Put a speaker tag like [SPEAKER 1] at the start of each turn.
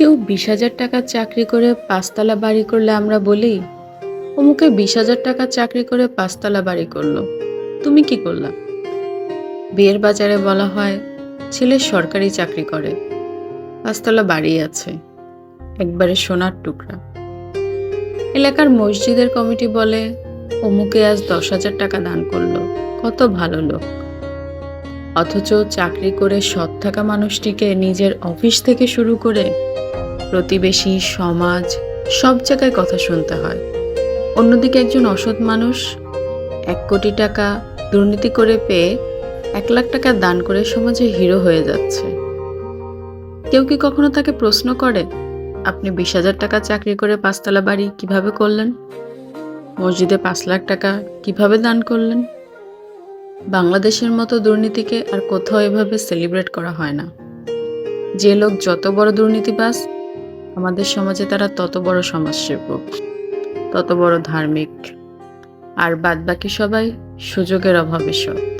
[SPEAKER 1] কেউ বিশ হাজার টাকার চাকরি করে পাঁচতলা বাড়ি করলে আমরা বলি, অমুকে বিশ হাজার টাকার চাকরি করে পাঁচতলা বাড়ি করল। তুমি কি করলা? বিয়ের বাজারে বলা হয়, ছেলে সরকারি চাকরি করে, পাঁচতলা বাড়ি আছে, একবারে সোনার টুকরা। এলাকার মসজিদের কমিটি বলে, অমুকে আজ দশ হাজার টাকা দান করল, কত ভালো লোক। অথচ চাকরি করে সৎ থাকা মানুষটিকে নিজের অফিস থেকে শুরু করে প্রতিবেশী, সমাজ, সব জায়গায় কথা শুনতে হয়। অন্যদিকে একজন অসৎ মানুষ এক কোটি টাকা দুর্নীতি করে পেয়ে এক লাখ টাকা দান করে সমাজে হিরো হয়ে যাচ্ছে। কেউ কি কখনো তাকে প্রশ্ন করে, আপনি বিশ হাজার টাকা চাকরি করে পাঁচতলা বাড়ি কীভাবে করলেন? মসজিদে পাঁচ লাখ টাকা কীভাবে দান করলেন? বাংলাদেশের মতো দুর্নীতিকে আর কোথাও এভাবে সেলিব্রেট করা হয় না। যে লোক যত বড় দুর্নীতিবাজ আমাদের সমাজে তারা তত বড় সমাজসেবক, তত বড় ধার্মিক। আর বাদবাকি সবাই সুযোগের অভাবে সৎ।